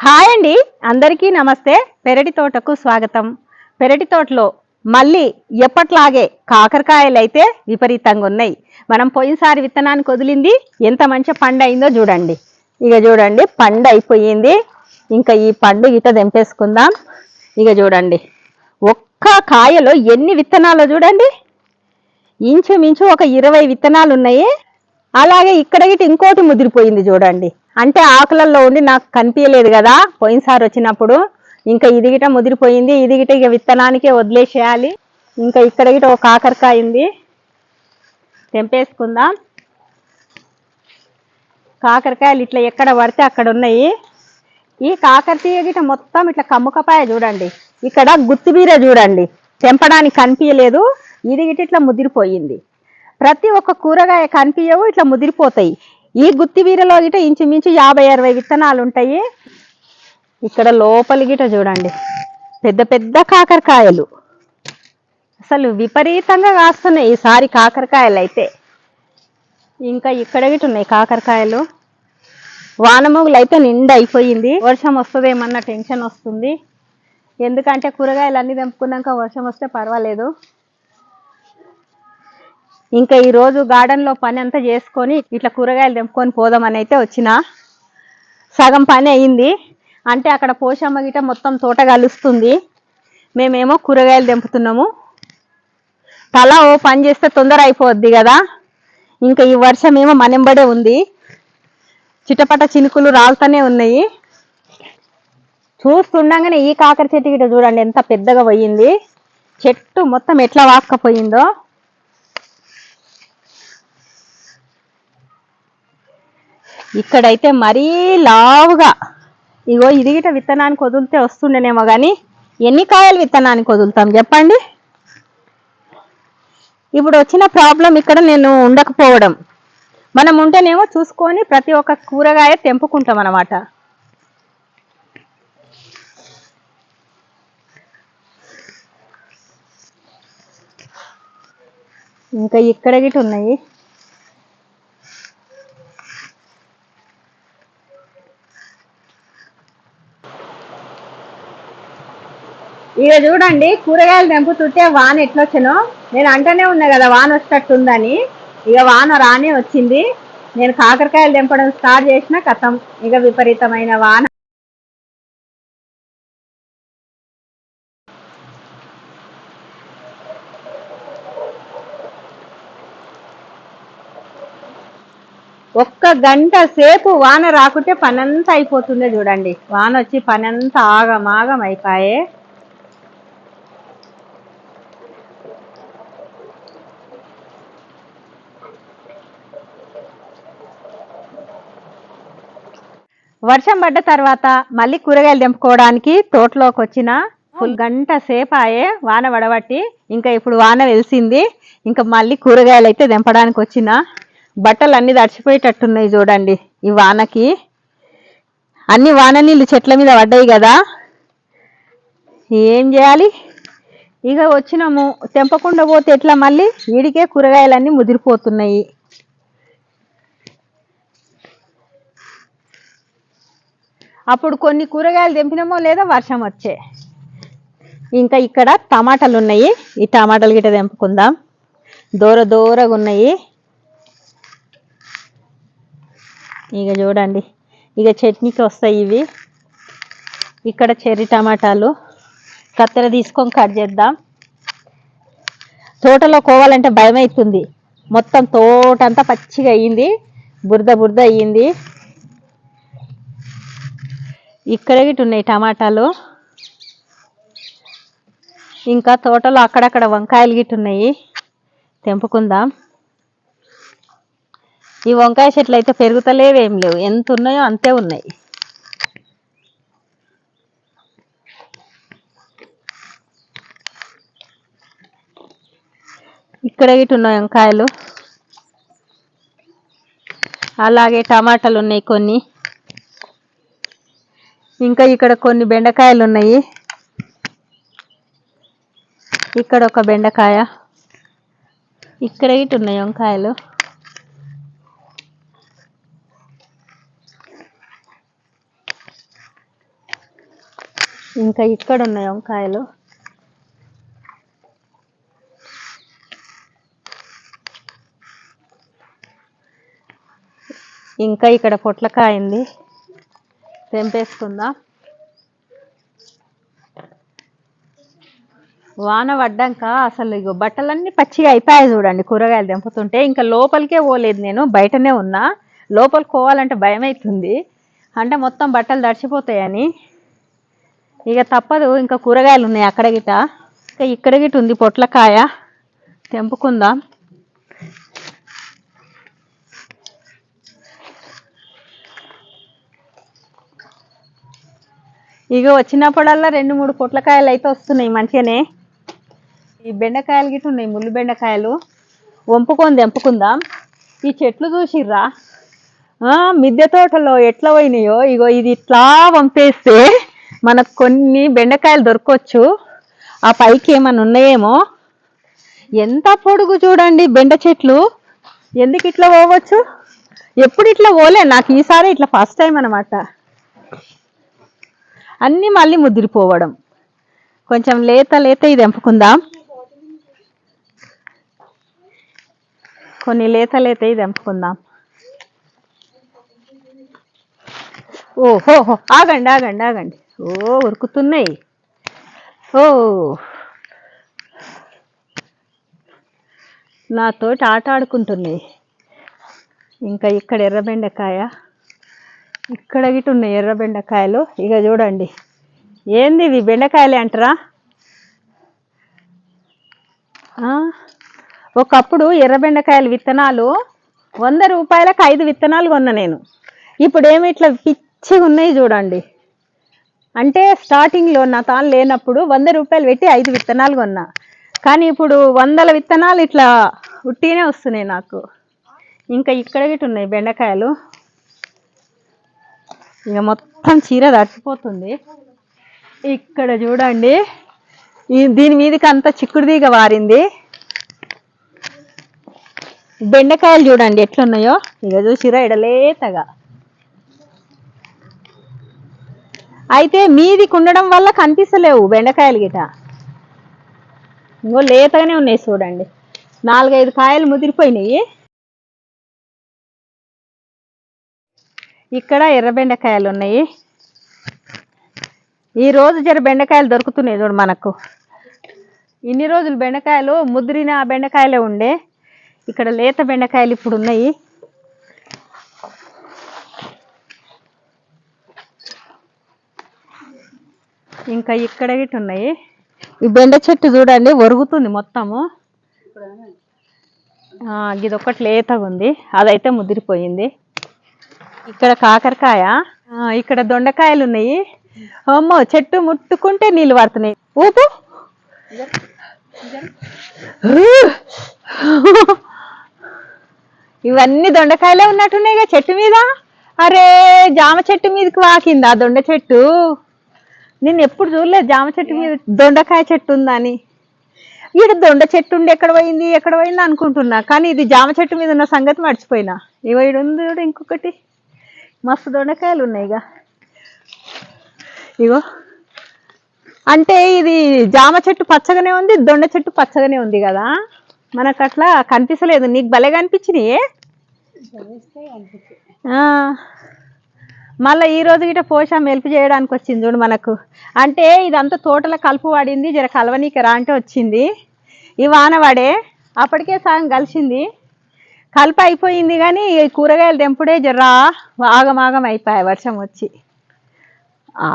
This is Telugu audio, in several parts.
హాయ్ అండి. అందరికీ నమస్తే. పెరటి తోటకు స్వాగతం. పెరటి తోటలో మళ్ళీ ఎప్పట్లాగే కాకరకాయలు అయితే విపరీతంగా ఉన్నాయి. మనం పోయినసారి విత్తనానికి వదిలింది ఎంత మంచి పండు అయిందో చూడండి. ఇక చూడండి పండు అయిపోయింది. ఇంకా ఈ పండు ఇట తెంపేసుకుందాం. ఇక చూడండి ఒక్క కాయలో ఎన్ని విత్తనాలు చూడండి. ఇంచుమించు ఒక ఇరవై విత్తనాలు ఉన్నాయి అలాగే ఇక్కడ గిట ఇంకోటి ముదిరిపోయింది చూడండి. అంటే ఆకులల్లో ఉండి నాకు కనిపించలేదు కదా పోయినసారి వచ్చినప్పుడు. ఇంకా ఇది గిట ముదిరిపోయింది ఇదిగిట ఇక విత్తనానికే వదిలేసేయాలి. ఇంకా ఇక్కడ గిట ఒక కాకరకాయ ఉంది. తెంపేసుకుందాం. కాకరకాయలు ఇట్లా ఎక్కడ పడితే అక్కడ ఉన్నాయి. ఈ కాకరతీయ గిట మొత్తం ఇట్లా కమ్ముకపాయ చూడండి. ఇక్కడ గుత్తిబీర చూడండి. తెంపడానికి కనిపించలేదు. ఇది గిట ఇట్లా ముదిరిపోయింది. ప్రతి ఒక్క కూరగాయ కనిపించవు ఇట్లా ముదిరిపోతాయి. ఈ గుత్తి వీరలో గిట ఇంచుమించు యాభై అరవై విత్తనాలు ఉంటాయి. ఇక్కడ లోపలి గిట చూడండి. పెద్ద పెద్ద కాకరకాయలు. అసలు విపరీతంగా కాస్తున్నాయి ఈసారి కాకరకాయలు అయితే ఇంకా ఇక్కడ గిట ఉన్నాయి కాకరకాయలు. వానమొగులు అయితే నిండా అయిపోయింది. వర్షం వస్తుందేమన్న టెన్షన్ వస్తుంది. ఎందుకంటే కూరగాయలు అన్నీ తెంపుకున్నాక వర్షం వస్తే పర్వాలేదు. ఇంకా ఈ రోజు గార్డెన్లో పని అంతా చేసుకొని ఇట్లా కూరగాయలు తెంపుకొని పోదామని అయితే వచ్చిన. సగం పని అయింది. అంటే అక్కడ పోషమ్మ గిట మొత్తం తోట కలుస్తుంది. మేమేమో కూరగాయలు తెంపుతున్నాము. తల ఓ పని చేస్తే తొందర అయిపోద్ది కదా. ఇంకా ఈ వర్షం ఏమో మనెంబడే ఉంది. చిటపట చినుకులు రాలుతూనే ఉన్నాయి. చూస్తుండగానే ఈ కాకర చెట్టు గిట చూడండి ఎంత పెద్దగా పోయింది. చెట్టు మొత్తం ఎట్లా వాక్కపోయిందో. ఇక్కడైతే మరీ లావుగా. ఇగో ఇది గిట విత్తనానికి వదిలితే వస్తుండేనేమో కానీ ఎన్ని కాయలు విత్తనానికి వదులుతాం చెప్పండి? ఇప్పుడు వచ్చిన ప్రాబ్లం ఇక్కడ నేను ఉండకపోవడం. మనం ఉంటేనేమో చూసుకొని ప్రతి ఒక్క కూరగాయ తెంపుకుంటాం అన్నమాట ఇంకా ఇక్కడ గిట్ ఉన్నాయి. ఇక చూడండి కూరగాయలు తెంపుతుంటే వాన ఎట్లొచ్చానో. నేను అంటనే ఉన్నా కదా వాన వచ్చేటట్టుందని ఇక వాన రానే వచ్చింది. నేను కాకరకాయలు తెంపడం స్టార్ట్ చేసిన కథం. ఇక విపరీతమైన వాన. ఒక్క గంట సేపు వాన రాకుంటే పనంతా అయిపోతుంది చూడండి. వాన వచ్చి పనంతా ఆగమాగం అయిపోయే. వర్షం పడ్డ తర్వాత మళ్ళీ కూరగాయలు తెంపుకోవడానికి తోటలోకి వచ్చిన ఫుల్ గంట సేపు ఆయే వాన వడబట్టి ఇంకా ఇప్పుడు వాన వెలిసింది. ఇంకా మళ్ళీ కూరగాయలు అయితే తెంపడానికి వచ్చిన. బట్టలు అన్నీ తడిచిపోయేటట్టున్నాయి చూడండి ఈ వానకి. అన్ని వాన నీళ్ళు చెట్ల మీద పడ్డాయి కదా. ఏం చేయాలి? ఇక వచ్చినాము. తెంపకుండా పోతే ఎట్లా మళ్ళీ? వీడికే కూరగాయలన్నీ ముదిరిపోతున్నాయి. అప్పుడు కొన్ని కూరగాయలు తెంపినామో లేదో వర్షం వచ్చే. ఇంకా ఇక్కడ టమాటాలు ఉన్నాయి ఈ టమాటాలు గిట్ట తెంపుకుందాం. దూర దూరగా ఉన్నాయి. ఇక చూడండి. ఇక చట్నీకి వస్తాయి ఇవి. ఇక్కడ చెర్రీ టమాటాలు. కత్తెర తీసుకొని కట్ చేద్దాం. తోటలో కోవాలంటే భయం అవుతుంది మొత్తం తోట అంతా పచ్చిగా అయ్యింది బురద బురద అయ్యింది ఇక్కడ గిట్ట ఉన్నాయి టమాటాలు. ఇంకా తోటలో అక్కడక్కడ వంకాయలు గిట్టు ఉన్నాయి. తెంపుకుందాం. ఈ వంకాయ చెట్లు అయితే పెరుగుతలేవేం లేవు. ఎంత ఉన్నాయో అంతే ఉన్నాయి. ఇక్కడ గిట్టు ఉన్నాయి వంకాయలు. అలాగే టమాటాలు ఉన్నాయి కొన్ని. ఇంకా ఇక్కడ కొన్ని బెండకాయలు ఉన్నాయి. ఇక్కడ ఒక బెండకాయ. ఇక్కడ ఇటు ఉన్నాయి వంకాయలు. ఇంకా ఇక్కడ ఉన్నాయి వంకాయలు. ఇంకా ఇక్కడ పొట్లకాయ ఉంది. తెంపేసుకుందాం వాన పడ్డాక అసలు ఇగో బట్టలన్నీ పచ్చిగా అయిపోయాయి చూడండి కూరగాయలు తెంపుతుంటే. ఇంకా లోపలికే పోలేదు నేను బయటనే ఉన్నా. లోపలికి పోవాలంటే భయం అవుతుంది అంటే మొత్తం బట్టలు తడిచిపోతాయని. ఇక తప్పదు ఇంకా కూరగాయలు ఉన్నాయి అక్కడ గిట. ఇంకా ఇక్కడ గిట ఉంది పొట్లకాయ. తెంపుకుందాం. ఇక వచ్చినప్పుడల్లా రెండు మూడు పొట్లకాయలు అయితే వస్తున్నాయి మంచిగానే. ఈ బెండకాయలు గిట్ట ఉన్నాయి ముళ్ళు బెండకాయలు. వంపుకొని తెంపుకుందాం. ఈ చెట్లు చూసిర్రా? మిద్దె తోటలో ఎట్లా పోయినాయో? ఇగో ఇది ఇట్లా వంపేస్తే మనకు కొన్ని బెండకాయలు దొరకవచ్చు ఆ పైకి ఏమైనా ఉన్నాయేమో? ఎంత పొడుగు చూడండి బెండ చెట్లు. ఎందుకు ఇట్లా పోవచ్చు? ఎప్పుడు ఇట్లా పోలే నాకు ఈసారి ఇట్లా ఫస్ట్ టైం అనమాట అన్నీ మళ్ళీ ముదిరిపోవడం. కొంచెం లేత లేత ఇది తెంపుకుందాం కొన్ని లేత లేత ఇది ఎంపుకుందాం. ఓహో ఆగండి ఆగండి ఆగండి. ఓ ఉరుకుతున్నాయి. ఓ. నాతోటి ఆట ఆడుకుంటున్నాయి. ఇంకా ఇక్కడ ఎర్ర బెండకాయ ఇక్కడ గిట్ట ఉన్నాయి ఎర్ర బెండకాయలు. ఇక చూడండి. ఏంది ఇవి బెండకాయలే అంటారా? ఒకప్పుడు ఎర్ర బెండకాయల విత్తనాలు వంద రూపాయలకు ఐదు విత్తనాలు కొన్న నేను. ఇప్పుడు ఏమి ఇట్లా పిచ్చిగా ఉన్నాయి చూడండి. అంటే స్టార్టింగ్లో నా తాను లేనప్పుడు వంద రూపాయలు పెట్టి ఐదు విత్తనాలు కొన్నా. కానీ ఇప్పుడు వందల విత్తనాలు ఇట్లా ఉట్టినే వస్తున్నాయి నాకు. ఇంకా ఇక్కడ గిట్ట ఉన్నాయి బెండకాయలు. ఇక మొత్తం చీర తడిచిపోతుంది ఇక్కడ చూడండి. ఈ దీని మీదకి అంత చిక్కుడుదీగ వారింది. బెండకాయలు చూడండి ఎట్లున్నాయో. ఇక చూసిరా ఎడలేతగా. అయితే మీదికి ఉండడం వల్ల కనిపిస్తలేవు బెండకాయలు గిట. ఇంకో లేతగానే ఉన్నాయి చూడండి. నాలుగైదు కాయలు ముదిరిపోయినాయి. ఇక్కడ ఎర్ర బెండకాయలు ఉన్నాయి. ఈ రోజు జర బెండకాయలు దొరుకుతున్నాయి చూడు మనకు. ఇన్ని రోజులు బెండకాయలు ముదిరిన బెండకాయలే ఉండే. ఇక్కడ లేత బెండకాయలు ఇప్పుడు ఉన్నాయి. ఇంకా ఇక్కడ గిట్ట ఉన్నాయి. ఈ బెండ చెట్టు చూడండి ఒరుగుతుంది మొత్తము. ఇది ఒకటి లేతగా ఉంది అదైతే ముదిరిపోయింది. ఇక్కడ కాకరకాయ ఇక్కడ దొండకాయలు ఉన్నాయి. అమ్మో చెట్టు ముట్టుకుంటే నీళ్ళు పడుతున్నాయి ఊపు. ఇవన్నీ దొండకాయలే ఉన్నట్టున్నాయిగా చెట్టు మీద. అరే జామ చెట్టు మీదకి వాకిందా దొండ చెట్టు. నేను ఎప్పుడు చూడలేదు జామ చెట్టు మీద దొండకాయ చెట్టు ఉందని. ఈడ దొండ చెట్టు ఉండి ఎక్కడ పోయింది ఎక్కడ పోయింది అనుకుంటున్నా. కానీ ఇది జామ చెట్టు మీద ఉన్న సంగతి మర్చిపోయినా. ఇగో ఉంది ఇంకొకటి. మస్తు దొండకాయలు ఉన్నాయి ఇక ఇగో. అంటే ఇది జామ చెట్టు పచ్చగానే ఉంది దొండ చెట్టు పచ్చగానే ఉంది కదా? మనకు అట్లా కనిపించలేదు నీకు భలే కనిపించినాయి. మళ్ళీ ఈ రోజు గిట పోషా మెలుపు చేయడానికి వచ్చింది చూడు మనకు. అంటే ఇదంతా తోటల కలుపు పడింది జర కలవనీకి రా అంటే వచ్చింది. ఈ వాన పడే అప్పటికే సగం కలిసింది. కలుపు అయిపోయింది కానీ ఈ కూరగాయలు తెంపుడే జర్రా ఆగమాగం అయిపోయాయి వర్షం వచ్చి.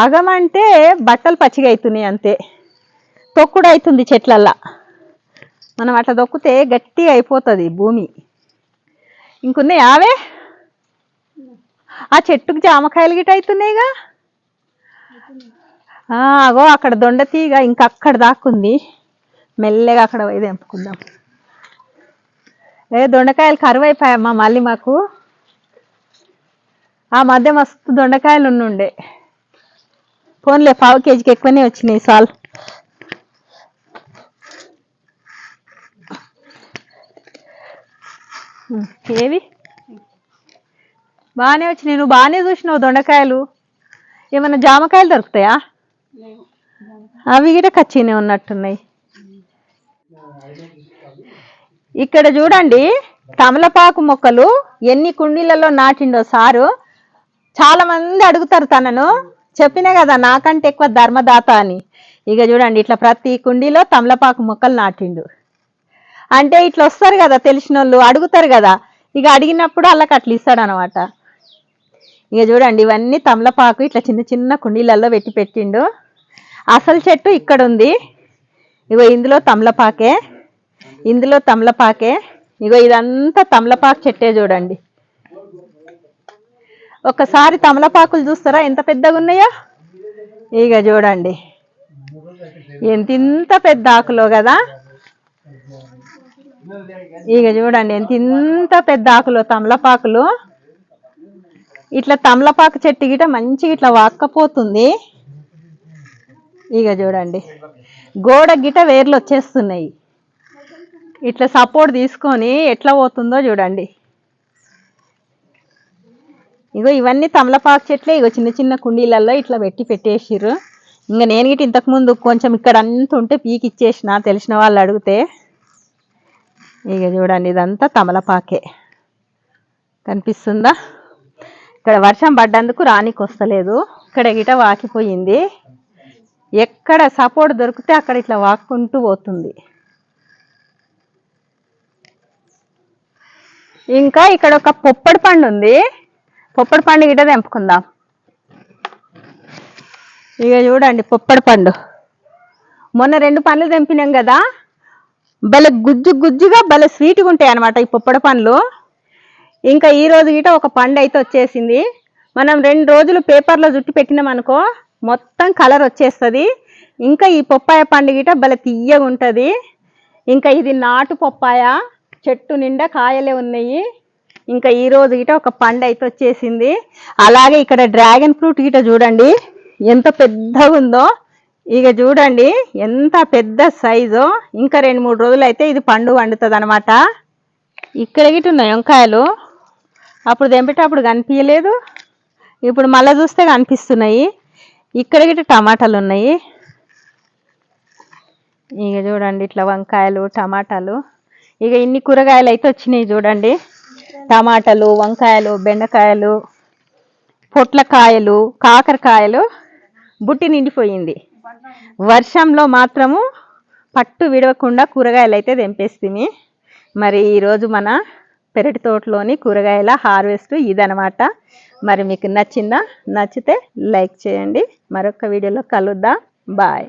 ఆగం అంటే బట్టలు పచ్చిగా అవుతున్నాయి అంతే. తొక్కుడు అవుతుంది చెట్లల్లా. మనం అట్లా తొక్కితే గట్టిగా అయిపోతుంది భూమి. ఇంకున్నాయి ఆవే? ఆ చెట్టుకు జామకాయలు గిట్ట అవుతున్నాయిగా అగో అక్కడ దొండ తీగ ఇంకా అక్కడ దాక్కుంది. మెల్లగా అక్కడ పోయి తెంపుకుందాం. ఏ దొండకాయలు కరువు అయిపోయామ్మా మళ్ళీ మాకు. ఆ మధ్య మస్తు దొండకాయలు ఉండుండే ఫోన్లే పావు కేజీకి ఎక్కువనే వచ్చినాయి సాల్ ఏవి? బాగానే వచ్చినాయి. నువ్వు బాగానే చూసినావు దొండకాయలు. ఏమన్నా జామకాయలు దొరుకుతాయా? అవి కూడా కచ్చినే ఉన్నట్టున్నాయి. ఇక్కడ చూడండి తమలపాకు మొక్కలు ఎన్ని కుండీలలో నాటిండో సారు. చాలా మంది అడుగుతారు తనను చెప్పినా కదా నాకంటే ఎక్కువ ధర్మదాత అని. ఇక చూడండి ఇట్లా ప్రతి కుండీలో తమలపాకు మొక్కలు నాటిండు. అంటే ఇట్లా వస్తారు కదా తెలిసిన వాళ్ళు అడుగుతారు కదా. ఇక అడిగినప్పుడు అలా అట్లా ఇస్తాడు అనమాట ఇక చూడండి ఇవన్నీ తమలపాకు ఇట్లా చిన్న చిన్న కుండీలలో పెట్టి పెట్టిండు. అసలు చెట్టు ఇక్కడ ఉంది ఇగో ఇందులో తమలపాకే. ఇందులో తమలపాకే. ఇగో ఇదంతా తమలపాకు చెట్టే చూడండి. ఒకసారి తమలపాకులు చూస్తారా? ఎంత పెద్దగా ఉన్నాయో ఇక చూడండి. ఎంత ఇంత పెద్ద ఆకులో కదా? ఇక చూడండి ఎంత ఇంత పెద్ద ఆకులో తమలపాకులు. ఇట్లా తమలపాకు చెట్టు గిట మంచిగా ఇట్లా వాక్కపోతుంది. ఇక చూడండి. గోడ గిట వేర్లు వచ్చేస్తున్నాయి. ఇట్లా సపోర్ట్ తీసుకొని ఎట్లా పోతుందో చూడండి. ఇగో ఇవన్నీ తమలపాకు చెట్లే ఇగో చిన్న చిన్న కుండీలలో ఇట్లా పెట్టి పెట్టేసిర్రు. ఇంకా నేను గిట్ట ఇంతకుముందు కొంచెం ఇక్కడ అంత ఉంటే పీకి ఇచ్చేసిన తెలిసిన వాళ్ళు అడిగితే. ఇక చూడండి ఇదంతా తమలపాకే. కనిపిస్తుందా? ఇక్కడ వర్షం పడ్డందుకు రానికి వస్తలేదు. ఇక్కడ గిట వాకిపోయింది. ఎక్కడ సపోర్ట్ దొరికితే అక్కడ ఇట్లా వాక్కుంటూ పోతుంది. ఇంకా ఇక్కడ ఒక పొప్పడి పండు ఉంది. పొప్పడి పండు గిట తెంపుకుందాం. ఇక చూడండి పొప్పడి పండు. మొన్న రెండు పండ్లు తెంపినాం కదా. భలే గుజ్జు గుజ్జుగా భలే స్వీట్గా ఉంటాయి అనమాట ఈ పొప్పడి పండ్లు. ఇంకా ఈ రోజు గిట ఒక పండు అయితే వచ్చేసింది. మనం రెండు రోజులు పేపర్లో జుట్టు పెట్టినాం అనుకో మొత్తం కలర్ వచ్చేస్తుంది. ఇంకా ఈ పొప్పాయ పండు గిట భలే తీయగా ఉంటుంది ఇంకా ఇది నాటు పొప్పాయ. చెట్టు నిండా కాయలే ఉన్నాయి. ఇంకా ఈ రోజు గిట ఒక పండు అయితే వచ్చేసింది. అలాగే ఇక్కడ డ్రాగన్ ఫ్రూట్ గిట చూడండి. ఎంత పెద్దగా ఉందో. ఇక చూడండి ఎంత పెద్ద సైజు. ఇంకా రెండు మూడు రోజులు అయితే ఇది పండు వండుతుంది అనమాట ఇక్కడ గిట ఉన్నాయి వంకాయలు. అప్పుడు తెంపేటప్పుడు కనిపించలేదు ఇప్పుడు మళ్ళీ చూస్తే కనిపిస్తున్నాయి. ఇక్కడ గిట టమాటాలు ఉన్నాయి. ఇక చూడండి ఇట్లా వంకాయలు టమాటాలు. ఇక ఇన్ని కూరగాయలు అయితే వచ్చినాయి చూడండి. టమాటాలు వంకాయలు బెండకాయలు పొట్లకాయలు కాకరకాయలు బుట్టి నిండిపోయింది. వర్షంలో మాత్రము పట్టు విడవకుండా కూరగాయలు అయితే తెంపేస్తుంది మరి ఈరోజు మన పెరటి తోటలోని కూరగాయల హార్వెస్ట్ ఇదనమాట మరి మీకు నచ్చిందా? నచ్చితే లైక్ చేయండి. మరొక వీడియోలో కలుద్దాం. బాయ్.